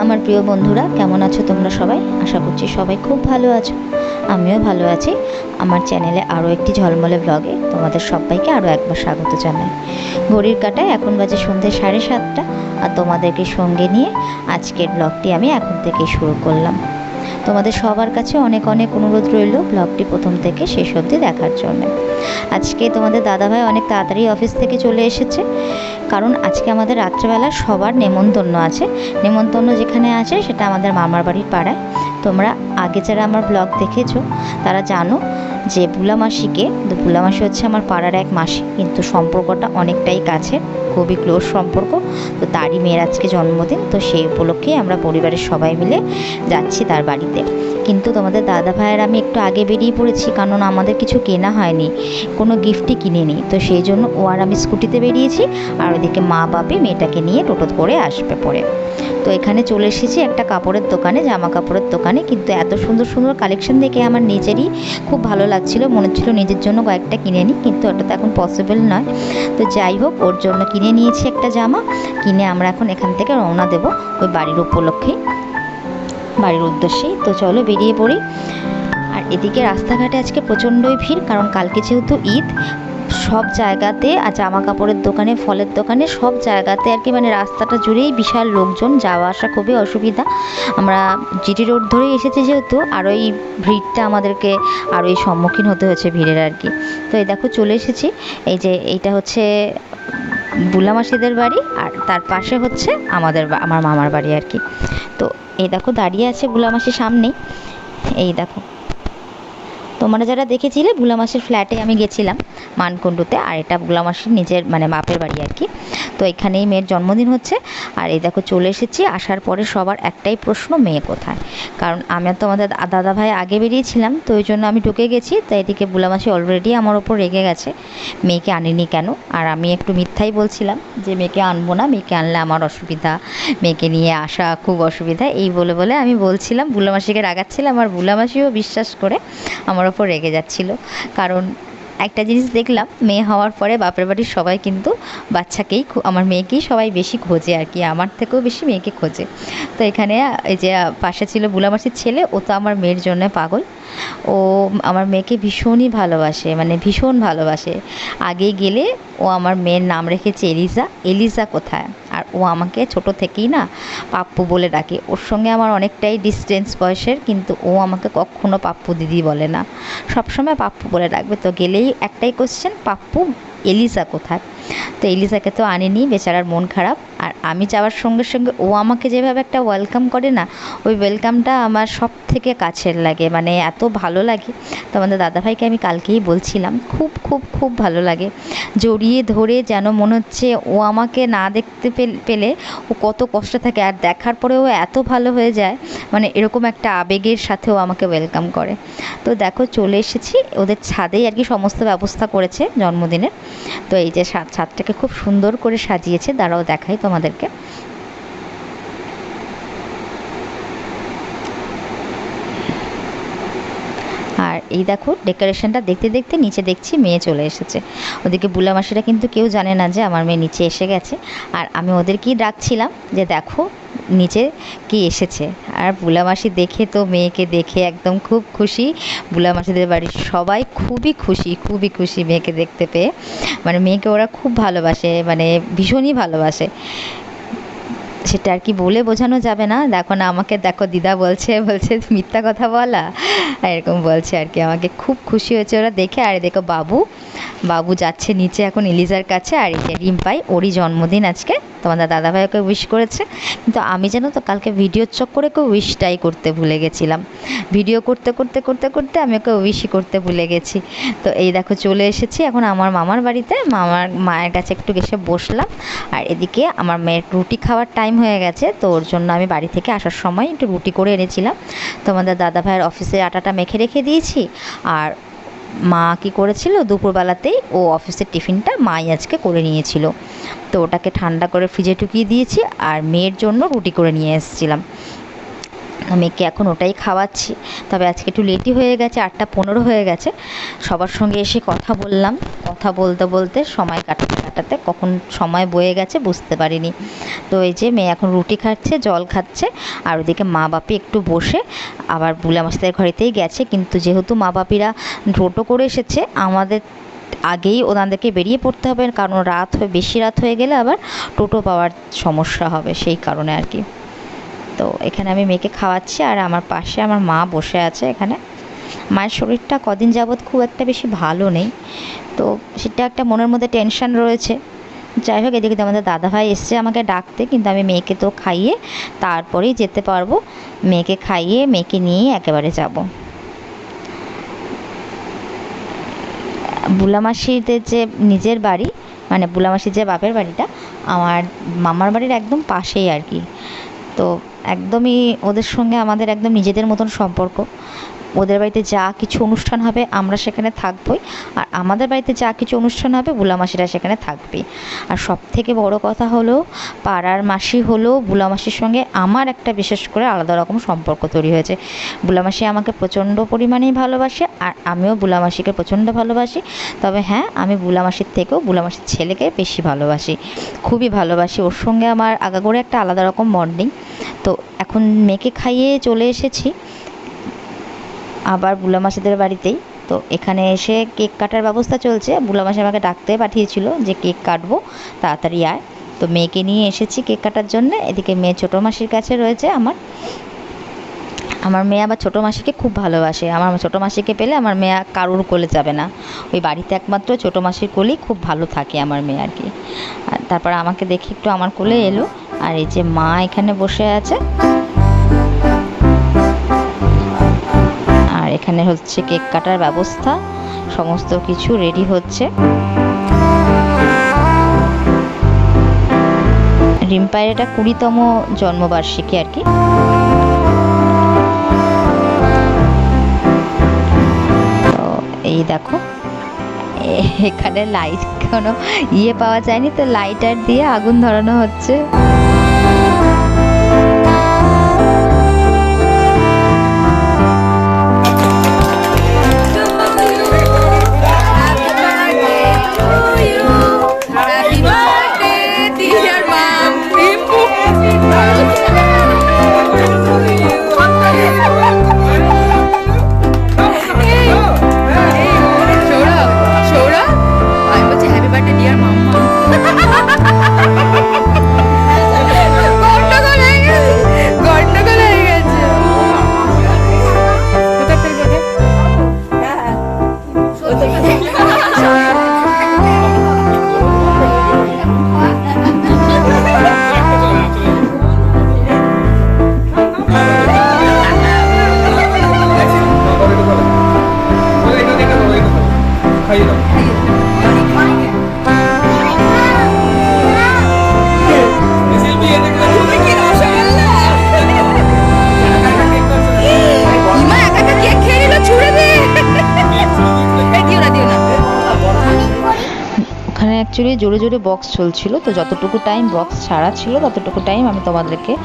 আমার প্রিয় বন্ধুরা, কেমন আছো তোমরা সবাই? আশা করছি সবাই খুব ভালো আছো। আমিও ভালো আছি। আমার চ্যানেলে আরও একটি ঝলমলে ব্লগে তোমাদের সবাইকে আরও একবার স্বাগত জানাই। ঘড়ির কাটায় এখন বাজে সন্ধ্যে সাড়ে সাতটা, আর তোমাদেরকে সঙ্গে নিয়ে আজকের ব্লগটি আমি এখন থেকেই শুরু করলাম। তোমাদের সবার কাছে অনেক অনেক অনুরোধ রইল ব্লগটি প্রথম থেকে শেষ অবধি দেখার জন্য। আজকে তোমাদের দাদাভাই অনেক তাড়াতাড়ি অফিস থেকে চলে এসেছে, কারণ আজকে আমাদের রাত্রেবেলা সবার নেমন্তন্ন আছে। নেমন্তন্ন যেখানে আছে সেটা আমাদের মামার বাড়ির পাড়ায়। তোমরা আগে যারা আমার ব্লগ দেখেছ, তারা জানো যে বুলা মাসিকে তো বুলা মাসি হচ্ছে আমার পাড়ার এক মাসি, কিন্তু সম্পর্কটা অনেকটাই কাছে খুবই ক্লোজ সম্পর্ক। তো তারই মেয়ের আজকে জন্মদিন, তো সেই উপলক্ষেই আমরা পরিবারের সবাই মিলে যাচ্ছি তার বাড়িতে। কিন্তু তোমাদের দাদা ভাইয়ের আমি একটু আগে বেরিয়ে পড়েছি, কারণ আমাদের কিছু কেনা হয়নি, কোনো গিফটই কিনিনি। তো সেই জন্য ও আর আমি স্কুটিতে বেরিয়েছি, আর ওদিকে মা বাপি মেয়েটাকে নিয়ে টোটো করে আসবে পরে। তো এখানে চলে এসেছি একটা কাপড়ের দোকানে, জামা কাপড়ের দোকানে, কিন্তু এত সুন্দর সুন্দর কালেকশন দেখে আমার নিজেরই খুব ভালো লাগছিল, মনে হচ্ছিল নিজের জন্য কয়েকটা কিনে নিই, কিন্তু ওটা তো এখন পসিবল নয়। তো যাই হোক, ওর জন্য কিনে নিয়েছি একটা জামা, কিনে আমরা এখন এখান থেকে রওনা দেব ওই বাড়ির উপলক্ষে, বাড়ির উদ্দেশ্যেই তো চলো বেরিয়ে পড়ি। আর এদিকে রাস্তাঘাটে আজকে প্রচণ্ডই ভিড়, কারণ কালকে যেহেতু ঈদ সব জায়গাতে, আর জামা কাপড়ের দোকানে, ফলের দোকানে, সব জায়গাতে আর কি মানে রাস্তাটা জুড়েই বিশাল লোকজন যাওয়া আসা খুবই অসুবিধা। আমরা জিটি রোড ধরেই এসেছি যেহেতু, আর ওই ভিড়টা আমাদেরকে আরও এই সম্মুখীন হতে হয়েছে ভিড়ের আর কি। তো এই দেখো চলে এসেছি, এই যে এইটা হচ্ছে বুলা মাসিদের বাড়ি, আর তার পাশে হচ্ছে আমাদের আমার মামার বাড়ি আর কি। তো এই দেখো দাঁড়িয়ে আছে বুলা মাসির সামনেই, এই দেখো। তোমরা যারা দেখেছিলে ভুলা মাসির ফ্ল্যাটে আমি গেছিলাম মানকুণ্ডুতে, আর এটা ভুলা মাসির নিজের মানে বাপের বাড়ি আর কি। তো এখানেই মেয়ের জন্মদিন হচ্ছে। আর এই দেখো চলে এসেছি, আসার পরে সবার একটাই প্রশ্ন, মেয়ে কোথায়? কারণ আমি তো আমাদের দাদা ভাই আগে বেরিয়েছিলাম, তো ওই জন্য আমি ঢুকে গেছি তো এদিকে বুলা মাসি অলরেডি আমার ওপর রেগে গেছে। মেয়েকে আনিনি কেন? আর আমি একটু মিথ্যাই বলছিলাম যে মেয়েকে আনব না, মেয়েকে আনলে আমার অসুবিধা, মেয়েকে নিয়ে আসা খুব অসুবিধা, এই বলে বলে আমি বলছিলাম বুলা মাসিকে রাগাচ্ছিলাম, আর বুলা মাসিও বিশ্বাস করে আমার ওপর রেগে যাচ্ছিল। কারণ একটা জিনিস দেখলাম, মেয়ে হওয়ার পরে বাপের বাড়ির সবাই কিন্তু বাচ্চাকেই আমার মেয়েকেই সবাই বেশি খোঁজে আর কি, আমার থেকেও বেশি মেয়েকে খোঁজে। তো এখানে এই যে পাশে ছিল বুলামাসির ছেলে, ও তো আমার মেয়ের জন্য পাগল। ও আমার মেয়েকে ভীষণই ভালোবাসে মানে ভীষণ ভালোবাসে। আগে গেলে ও আমার মেয়ের নাম রেখেছে এলিজা। এলিজা কোথায়? আর ও আমাকে ছোট থেকেই না পাপ্পু বলে ডাকে। ওর সঙ্গে আমার অনেকটাই ডিস্টেন্স বয়সের, কিন্তু ও আমাকে কখনো পাপ্পু দিদি বলে না। সবসময় পাপ্পু বলে ডাকবে। তো গেলেই একটাই কোশ্চেন পাপ্পু, এলিসা কোথায়? তো এলিজাকে তো আনেনি, বেচারার মন খারাপ। আর আমি যাওয়ার সঙ্গে সঙ্গে ও আমাকে যেভাবে একটা ওয়েলকাম করে না, ওই ওয়েলকামটা আমার সব থেকে কাছের লাগে মানে এত ভালো লাগে। তো আমাদের দাদাভাইকে আমি কালকেই বলছিলাম, খুব খুব খুব ভালো লাগে। জড়িয়ে ধরে যেন মনে হচ্ছে ও আমাকে না দেখতে পেল- ও কত কষ্ট থাকে, আর দেখার পরে ও এত ভালো হয়ে যায়। মানে এরকম একটা আবেগের সাথে ও আমাকে ওয়েলকাম করে। তো দেখো চলে এসেছি, ওদের ছাদেই আর কি সমস্ত ব্যবস্থা করেছে জন্মদিনের। তো এই যে ছাদ ছাদটাকে খুব সুন্দর করে সাজিয়েছে। দাঁড়াও দেখাই তোমাদেরকে আর এই দেখো ডেকোরেশনটা দেখতে দেখতে নিচে দেখছি মেয়ে চলে এসেছে। ওদিকে বুলা মাসিরা কিন্তু কেউ জানে না যে আমার মেয়ে নিচে এসে গেছে। আর আমি ওদেরকেই ডাকছিলাম যে দেখো, নিচে কি এসেছে। আর বুলা মাসি দেখে তো মেয়েকে দেখে একদম খুব খুশি। বুলা মাসিদের বাড়ির সবাই খুবই খুশি খুবই খুশি মেয়েকে দেখতে পেয়ে। মানে মেয়েকে ওরা খুব ভালোবাসে মানে ভীষণই ভালোবাসে। সেটা আর কি বলে বোঝানো যাবে না। দেখো না, আমাকে দেখো, দিদা বলছে বলছে, মিথ্যা কথা বলা। এরকম বলছে আর কি, আমাকে খুব খুশি হয়েছে ওরা দেখে। আর দেখো বাবু বাবু যাচ্ছে নিচে এখন ইলিজার কাছে, আর এই যে রিম্পাই, ওরই জন্মদিন আজকে। তোমাদের দাদাভাই ওকে উইশ করেছে। কিন্তু আমি যেন তো কালকে ভিডিওর চক্করে কেউ উইশটাই করতে ভুলে গেছিলাম। ভিডিও করতে করতে করতে করতে আমি ওকে উইশই করতে ভুলে গেছি। তো এই দেখো চলে এসেছি। এখন আমার মামার বাড়িতে। মামার মায়ের কাছে একটু এসে বসলাম। আর এদিকে আমার মেয়ের রুটি খাওয়ার টাইম হয়ে গেছে। তো ওর জন্য আমি বাড়ি থেকে আসার সময় একটু রুটি করে এনেছিলাম। তোমাদের দাদা ভাইয়ের অফিসে আটাটা মেখে রেখে দিয়েছি। আর মা কি করেছিল? দুপুরবেলাতেই ও অফিসের টিফিনটা মাই আজকে করে নিয়েছিল। তো ওটাকে ঠান্ডা করে ফ্রিজে ঢুকিয়ে দিয়েছি আর মেয়ের জন্য রুটি করে নিয়ে এসেছিলাম। মেয়েকে এখন ওটাই খাওয়াচ্ছি। তবে আজকে একটু লেটই হয়ে গেছে, আটটা পনেরো হয়ে গেছে। সবার সঙ্গে এসে কথা বললাম। কথা বলতে বলতে সময় কাটাতে কাটাতে কখন সময় বয়ে গেছে বুঝতে পারিনি। তো এই যে মেয়ে এখন রুটি খাচ্ছে, জল খাচ্ছে, আর ওদিকে মা বাপি একটু বসে, আবার বুলা মাস্টারের ঘরেতেই গেছে। কিন্তু যেহেতু মা বাপিরা টোটো করে এসেছে, আমাদের আগেই ওনাদেরকে বেরিয়ে পড়তে হবে, কারণ রাত হয়ে, বেশি রাত হয়ে গেলে আবার টোটো পাওয়ার সমস্যা হবে, সেই কারণে আর কি। তো এখানে আমি মেয়েকে খাওয়াচ্ছি আর আমার পাশে আমার মা বসে আছে এখানে। মায়ের শরীরটা কদিন যাবৎ খুব একটা বেশি ভালো নেই। তো সেটা একটা মনের মধ্যে টেনশন রয়েছে। যাই হোক, এদিকে আমাদের দাদাভাই এসছে আমাকে ডাকতে, কিন্তু আমি মেয়েকে তো খাইয়ে তারপরেই যেতে পারব। মেয়েকে খাইয়ে, মেয়েকে নিয়ে একেবারে যাব। বুলামাসিদের যে নিজের বাড়ি মানে বুলামাসির যে বাপের বাড়িটা, আমার মামার বাড়ির একদম পাশেই আর কি। তো একদমই ওদের সঙ্গে আমাদের একদম নিজেদের মতন সম্পর্ক। ওদের বাড়িতে যা কিছু অনুষ্ঠান হবে আমরা সেখানে থাকবই। আর আমাদের বাড়িতে যা কিছু অনুষ্ঠান হবে বুলামাসিরা সেখানে থাকবে। আর সব থেকে বড় কথা হলো, পাড়ার মাসি হলো বুলামাসির সঙ্গে আমার একটা বিশেষ করে আলাদা রকম সম্পর্ক তৈরি হয়েছে। বুলামাসি আমাকে প্রচণ্ড পরিমাণেই ভালোবাসে আর আমিও বুলামাসিকে প্রচণ্ড ভালোবাসি। তবে হ্যাঁ আমি বুলামাসির থেকেও বুলামাসির ছেলেকে বেশি ভালোবাসি। খুবই ভালোবাসি। ওর সঙ্গে আমার আগাগোড়ে একটা আলাদা রকম বন্ডিং তো এখন মেয়েকে খাইয়ে চলে এসেছি। আবার বুলা মাসিদের বাড়িতেই। তো এখানে এসে কেক কাটার ব্যবস্থা চলছে। বুলা মাসি আমাকে ডাকতে পাঠিয়েছিল যে কেক কাটবো, তাড়াতাড়ি আয়। তো মেয়েকে নিয়ে এসেছি কেক কাটার জন্য। এদিকে মেয়ে ছোটো মাসির কাছে রয়েছে আমার। আমার মেয়ে আবার ছোটো মাসিকে খুব ভালোবাসে। আমার ছোটো মাসিকে পেলে আমার মেয়ে কারোর কোলে যাবে না। ওই বাড়িতে একমাত্র ছোটো মাসির কোলেই খুব ভালো থাকে আমার মেয়ে আর কি। তারপর আমাকে দেখে একটু আমার কোলে এলো। আর এই যে মা এখানে বসে আছে। এখানে হচ্ছে কেক কাটার ব্যবস্থা, সমস্ত কিছু রেডি হচ্ছে। রিম্পায়ের এটা কুড়িতম জন্মবার্ষিকী আর কি। তো এই দেখো, এখানে লাইট কোনো ইয়ে পাওয়া যায়নি, তো লাইটার দিয়ে আগুন ধরানো হচ্ছে। বার্থডে ডিয়ার মাম অ্যাকচুয়ালি জোরে জোরে বক্স চলছিল। তো যতটুকু টাইম বক্স ছাড়া ছিল, ততটুকু টাইম আমি তোমাদেরকে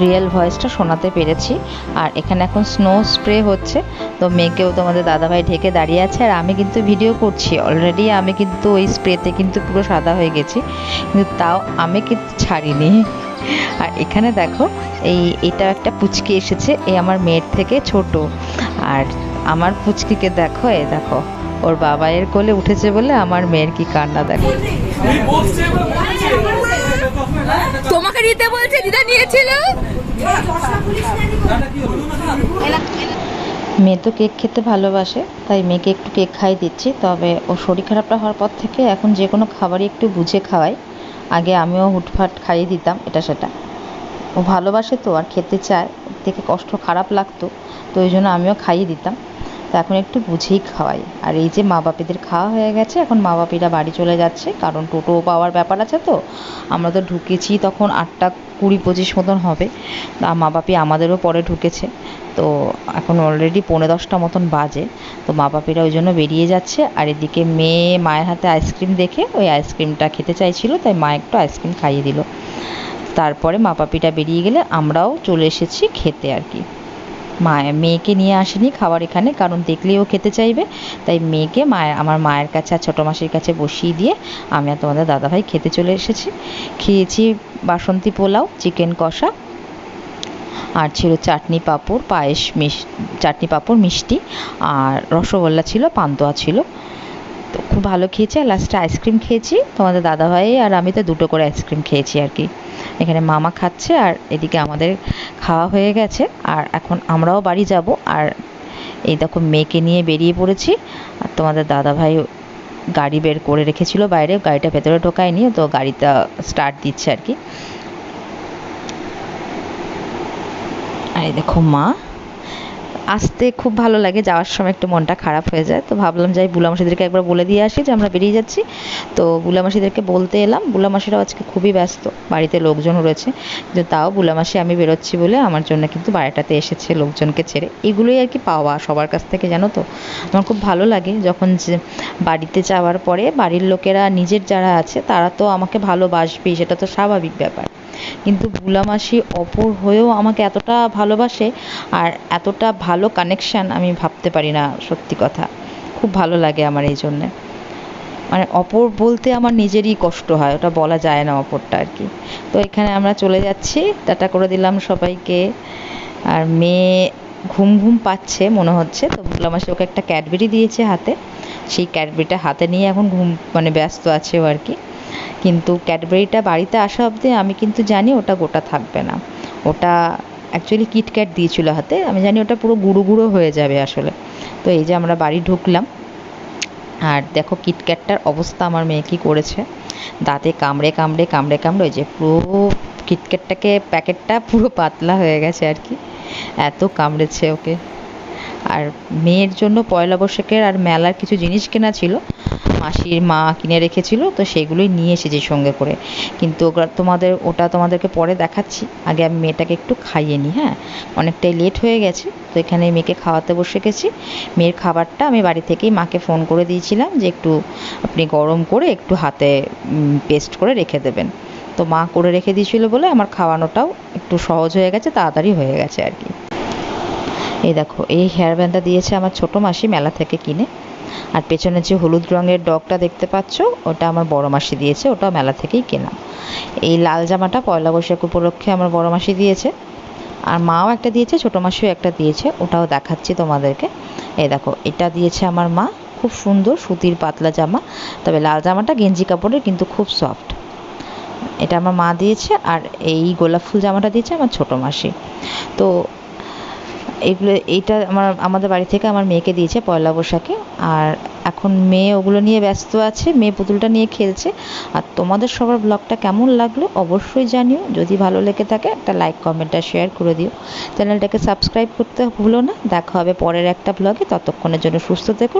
রিয়েল ভয়েসটা শোনাতে পেরেছি। আর এখানে এখন স্নো স্প্রে হচ্ছে। তো মেয়েকেও তোমাদের দাদাভাই ঢেকে দাঁড়িয়ে আছে। আর আমি কিন্তু ভিডিও করছি। অলরেডি আমি কিন্তু ওই স্প্রেতে কিন্তু পুরো সাদা হয়ে গেছি। কিন্তু তাও আমি কিন্তু ছাড়িনি। আর এখানে দেখো, এই, এটা একটা পুচকি এসেছে। এই আমার মেয়ের থেকে ছোট। আর আমার পুচকিকে দেখো এ দেখো। ওর বাবা এর কোলে উঠেছে বলে আমার মেয়ের কি কান্না দেখো। তোমাকে নিতে বলছে দিদা নিয়েছিল? মেয়ে তো কেক খেতে ভালোবাসে তাই মেয়েকে একটু কেক খাই দিচ্ছি তবে ও শরীর খারাপটা হওয়ার পর থেকে এখন যে কোনো খাবারই একটু বুঝে খাওয়াই আগে আমিও হুটফাট খাইয়ে দিতাম এটা সেটা। ও ভালোবাসে তো আর খেতে চায় থেকে কষ্ট খারাপ লাগতো তো ওই জন্য আমিও খাইয়ে দিতাম। তো এখন একটু বুঝেই খাওয়াই। আর এই যে মা বাপিদের খাওয়া হয়ে গেছে, এখন মা বাপিরা বাড়ি চলে যাচ্ছে, কারণ টোটো পাওয়ার ব্যাপার আছে তো। আমরা তো ঢুকেছি তখন আটটা কুড়ি পঁচিশ মতন হবে। আর মা বাপি আমাদেরও পরে ঢুকেছে। তো এখন অলরেডি পৌনে দশটা মতন বাজে। তো মা বাপিরা ওই জন্য বেরিয়ে যাচ্ছে। আর এদিকে মেয়ে মায়ের হাতে আইসক্রিম দেখে ওই আইসক্রিমটা খেতে চাইছিল, তাই মা একটু আইসক্রিম খাইয়ে দিল। তারপরে মা পাপিটা বেরিয়ে গেলে আমরাও চলে এসেছি খেতে আর কি। মা মেয়েকে নিয়ে আসেনি খাবার এখানে, কারণ দেখলেই ও খেতে চাইবে। তাই মেয়েকে মায়ের, আমার মায়ের কাছে আর ছোটো মাসির কাছে বসিয়ে দিয়ে আমি আর তোমাদের দাদাভাই খেতে চলে এসেছি। খেয়েছি বাসন্তী পোলাও, চিকেন কষা, আর ছিল চাটনি পাঁপড়, পায়েস মিষ চাটনি পাঁপড় মিষ্টি, আর রসগোল্লা ছিল, পান্তুয়া ছিল। তো খুব ভালো খেয়েছি আর লাস্টে আইসক্রিম খেয়েছি। তোমাদের দাদাভাই আর আমি তো দুটো করে আইসক্রিম খেয়েছি আর কি। এখানে মামা খাচ্ছে আর এদিকে আমাদের খাওয়া হয়ে গেছে। আর এখন আমরাও বাড়ি যাব আর এই দেখো মেয়েকে নিয়ে বেরিয়ে পড়েছি। আর তোমাদের দাদাভাই গাড়ি বের করে রেখেছিল বাইরে, গাড়িটা ভেতরে ঢোকায়নি, তো গাড়িটা স্টার্ট দিচ্ছে আর কি। আর দেখো মা আসতে খুব ভালো লাগে, যাওয়ার সময় একটু মনটা খারাপ হয়ে যায়। তো ভাবলাম যাই বুলামাসিদেরকে একবার বলে দিয়ে আসি যে আমরা বেরিয়ে যাচ্ছি। তো বুলামাসিদেরকে বলতে এলাম বুলামাসিরাও আজকে খুবই ব্যস্ত, বাড়িতে লোকজন রয়েছে। কিন্তু তাও বুলামাসি আমি বেরোচ্ছি বলে আমার জন্য কিন্তু বাড়িটাতে এসেছে লোকজনকে ছেড়ে। এগুলোই আর কি পাওয়া সবার কাছ থেকে, জানো তো? আমার খুব ভালো লাগে যখন যে বাড়িতে যাওয়ার পরে বাড়ির লোকেরা, নিজের যারা আছে তারা তো আমাকে ভালোবাসবেই, সেটা তো স্বাভাবিক ব্যাপার। কিন্তু বুলামাসি অপর হয়েও আমাকে এতটা ভালোবাসে আর এতটা ভালো কানেকশান আমি ভাবতে পারি না, সত্যি কথা। খুব ভালো লাগে আমার এই জন্যে। মানে অপর বলতে আমার নিজেরই কষ্ট হয়, ওটা বলা যায় না অপরটা আর কি। তো এখানে আমরা চলে যাচ্ছি, টাটা করে দিলাম সবাইকে। আর মেয়ে ঘুম ঘুম পাচ্ছে মনে হচ্ছে, তো বুলামাসি ওকে একটা ক্যাডবেরি দিয়েছে হাতে। সেই ক্যাডবেরিটা হাতে নিয়ে এখন ঘুম মানে ব্যস্ত আছে ও আর কি। কিন্তু ক্যাডবেরিটা বাড়িতে আসা অবধি আমি কিন্তু জানি ওটা গোটা থাকবে না। ওটা অ্যাকচুয়ালি কিটক্যাট দিয়েছিল হাতে। আমি জানি ওটা পুরো গুঁড়ো গুঁড়ো হয়ে যাবে আসলে। তো এই যে আমরা বাড়ি ঢুকলাম। আর দেখো কিটক্যাটটার অবস্থা আমার মেয়ে কী করেছে। দাঁতে কামড়ে কামড়ে কামড়ে কামড়ে ওই যে পুরো কিটক্যাটটাকে প্যাকেটটা পুরো পাতলা হয়ে গেছে আর কি। এত কামড়েছে ওকে। আর মেয়ের জন্য পয়লা বৈশাখের আর মেলার কিছু জিনিস কেনা ছিল। মাসির মা কিনে রেখেছিল, তো সেগুলোই নিয়ে এসেছি সঙ্গে করে। কিন্তু তোমাদের, ওটা তোমাদেরকে পরে দেখাচ্ছি। আগে আমি মেয়েটাকে একটু খাইয়ে নিই হ্যাঁ? অনেকটাই লেট হয়ে গেছে, তো এখানে মেয়েকে খাওয়াতে বসে গেছি। মেয়ের খাবারটা আমি বাড়ি থেকেই মাকে ফোন করে দিয়েছিলাম যে একটু আপনি গরম করে একটু হাতে পেস্ট করে রেখে দেবেন। তো মা করে রেখে দিয়েছিল বলে আমার খাওয়ানোটাও একটু সহজ হয়ে গেছে, তাড়াতাড়ি হয়ে গেছে আর কি। এই দেখো, এই হেয়ার ব্যান্ডটা দিয়েছে আমার ছোটো মাসি, মেলা থেকে কিনে। আর পেছনে যে হলুদ রঙের ডগটা দেখতে পাচ্ছ, ওটা আমার বড় মাসি দিয়েছে ওটাও মেলা থেকেই কেনা। এই লাল জামাটা পয়লা বৈশাখ উপলক্ষে আমার বড় মাসি দিয়েছে। আর মাও একটা দিয়েছে, ছোটো মাসিও একটা দিয়েছে, ওটাও দেখাচ্ছি তোমাদেরকে। এই দেখো, এটা দিয়েছে আমার মা, খুব সুন্দর সুতির পাতলা জামা, তবে লাল জামাটা গেঞ্জি কাপড়ের কিন্তু খুব সফট। এটা আমার মা দিয়েছে, আর এই গোলাপ ফুল জামাটা দিয়েছে আমার ছোটো মাসি। তো এগুলো, এইটা আমার, আমাদের বাড়ি থেকে আমার মেয়েকে দিয়েছে পয়লা বৈশাখে। আর এখন মেয়ে ওগুলো নিয়ে ব্যস্ত আছে, মেয়ে পুতুলটা নিয়ে খেলছে। আর তোমাদের সবার ব্লগটা কেমন লাগল অবশ্যই জানিও। যদি ভালো লেগে থাকে, একটা লাইক কমেন্ট আর শেয়ার করে দিও। চ্যানেলটাকে সাবস্ক্রাইব করতে ভুলো না। দেখা হবে পরের একটা ব্লগে ততক্ষণের জন্য সুস্থ থেকো